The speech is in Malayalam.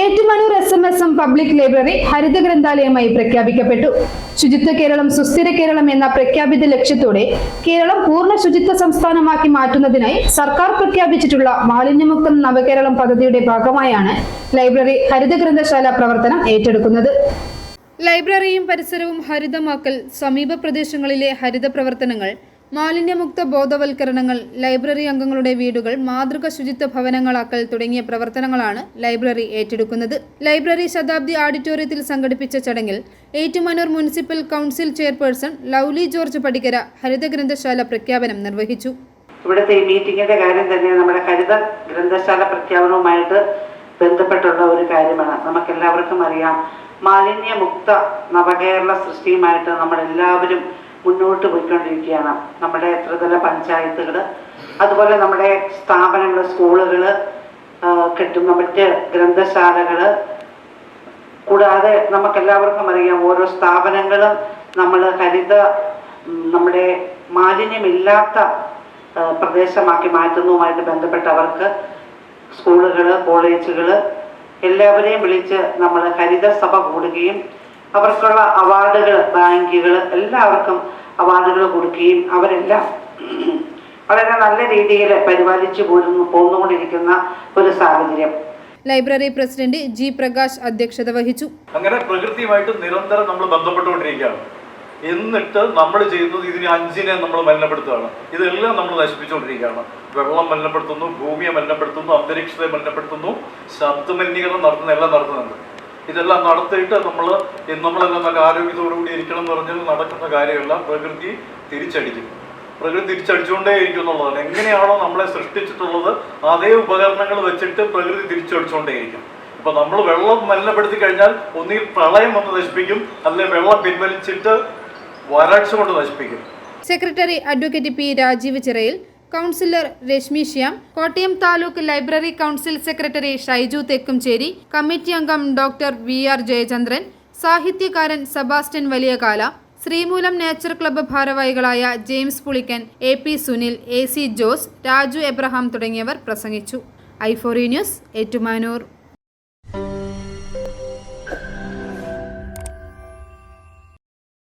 Ettumanoor S M S M public library ഹരിത ഗ്രന്ഥാലയമായി പ്രഖ്യാപിക്കപ്പെട്ടു. ശുചിത്വ കേരളം സുസ്ഥിര കേരളം എന്ന പ്രഖ്യാപിത ലക്ഷ്യത്തോടെ കേരളം പൂർണ ശുചിത്വ സംസ്ഥാനമാക്കി മാറ്റുന്നതിനായി സർക്കാർ പ്രഖ്യാപിച്ചിട്ടുള്ള മാലിന്യമുക്ത നവകേരളം പദ്ധതിയുടെ ഭാഗമായാണ് ലൈബ്രറി ഹരിത ഗ്രന്ഥശാല പ്രവർത്തനം ഏറ്റെടുക്കുന്നത്. ലൈബ്രറിയും പരിസരവും ഹരിതമാക്കൽ സമീപ പ്രദേശങ്ങളിലെ ഹരിത പ്രവർത്തനങ്ങൾ മാലിന്യമുക്ത ബോധവൽക്കരണങ്ങൾ ലൈബ്രറി അംഗങ്ങളുടെ വീടുകൾ മാതൃക ശുചിത്വ ഭവനങ്ങളാക്കൽ തുടങ്ങിയ പ്രവർത്തനങ്ങളാണ് ലൈബ്രറി ഏറ്റെടുക്കുന്നത്. ലൈബ്രറി ശതാബ്ദി ഓഡിറ്റോറിയത്തിൽ സംഘടിപ്പിച്ച ചടങ്ങിൽ Ettumanoor municipal council chairperson Lovely George Padikkara ഹരിത ഗ്രന്ഥശാല പ്രഖ്യാപനം നിർവഹിച്ചു. ഇവിടുത്തെ ഈ മീറ്റിങ്ങിന്റെ കാര്യം തന്നെ നമ്മുടെ ഹരിത ഗ്രന്ഥശാല പ്രഖ്യാപനവുമായിട്ട് ബന്ധപ്പെട്ടുള്ള ഒരു കാര്യമാണ്. നമുക്ക് എല്ലാവർക്കും അറിയാം മാലിന്യമുക്ത നവകേരള സൃഷ്ടിയുമായിട്ട് നമ്മളെല്ലാവരും മുന്നോട്ട് പോയിക്കൊണ്ടിരിക്കുകയാണ്. നമ്മുടെ ത്രിതല പഞ്ചായത്തുകൾ അതുപോലെ നമ്മുടെ സ്ഥാപനങ്ങൾ സ്കൂളുകൾ കെട്ടുന്ന മറ്റ് ഗ്രന്ഥശാലകൾ കൂടാതെ നമുക്കെല്ലാവർക്കും അറിയാം ഓരോ സ്ഥാപനങ്ങളും നമ്മൾ ഹരിത നമ്മുടെ മാലിന്യമില്ലാത്ത പ്രദേശമാക്കി മാറ്റുന്നതുമായിട്ട് ബന്ധപ്പെട്ടവർക്ക് സ്കൂളുകൾ കോളേജുകൾ എല്ലാവരെയും വിളിച്ച് നമ്മൾ ഹരിതസഭ കൂടുകയും അവർക്കുള്ള അവാർഡുകൾ ബാങ്കുകൾ എല്ലാവർക്കും അവാർഡുകൾ കൊടുക്കുകയും അവരെല്ലാം വളരെ നല്ല രീതിയിൽ പരിപാലിച്ചു പോരുന്നു പോന്നുകൊണ്ടിരിക്കുന്ന ഒരു സാഹചര്യം. ലൈബ്രറി പ്രസിഡന്റ് ജി പ്രകാശ് അധ്യക്ഷത വഹിച്ചു. അങ്ങനെ പ്രകൃതിയുമായിട്ട് നിരന്തരം നമ്മൾ ബന്ധപ്പെട്ടുകൊണ്ടിരിക്കുകയാണ്. എന്നിട്ട് നമ്മൾ ചെയ്യുന്നത് ഇതിന് അഞ്ചിനെ നമ്മൾ മലിനപ്പെടുത്തുകയാണ്. ഇതെല്ലാം നമ്മൾ നശിപ്പിച്ചുകൊണ്ടിരിക്കുകയാണ്. വെള്ളം മലിനപ്പെടുത്തുന്നു ഭൂമിയെ മലിനപ്പെടുത്തുന്നു അന്തരീക്ഷത്തെ മലിനപ്പെടുത്തുന്നു ശബ്ദ മലിനീകരണം നടത്തുന്ന എല്ലാം നടത്തുന്നുണ്ട്. ഇതെല്ലാം നടത്തിയിട്ട് നമ്മൾ നമ്മളെല്ലാം നല്ല ആരോഗ്യത്തോടുകൂടി ഇരിക്കണം എന്ന് പറഞ്ഞാൽ നടക്കുന്ന കാര്യമല്ല പ്രകൃതി തിരിച്ചടിക്കും. പ്രകൃതി തിരിച്ചടിച്ചുകൊണ്ടേ ഇരിക്കും എന്നുള്ളതാണ്. എങ്ങനെയാണോ നമ്മളെ സൃഷ്ടിച്ചിട്ടുള്ളത് അതേ ഉപകരണങ്ങൾ വെച്ചിട്ട് പ്രകൃതി തിരിച്ചടിച്ചുകൊണ്ടേയിരിക്കും ഇപ്പൊ നമ്മൾ വെള്ളം മലിനപ്പെടുത്തി കഴിഞ്ഞാൽ ഒന്നുകിൽ പ്രളയം വന്ന് നശിപ്പിക്കും അല്ലെങ്കിൽ വെള്ളം പിൻവലിച്ചിട്ട് വരൾച്ച കൊണ്ട് നശിപ്പിക്കും. Secretary advocate P Rajeev Chirayil councillor Reshmi Shyam Kottayam taluk library council secretary Shaiju Thekkumchery committee അംഗം ഡോക്ടർ വി ആർ ജയചന്ദ്രൻ സാഹിത്യകാരൻ Sebastian Valiyakala Sreemoolam nature club ഭാരവാഹികളായ James Pulickan A P Sunil A C Jose Raju Abraham തുടങ്ങിയവർ പ്രസംഗിച്ചു. ഐഫോറി ന്യൂസ് ഏറ്റുമാനൂർ.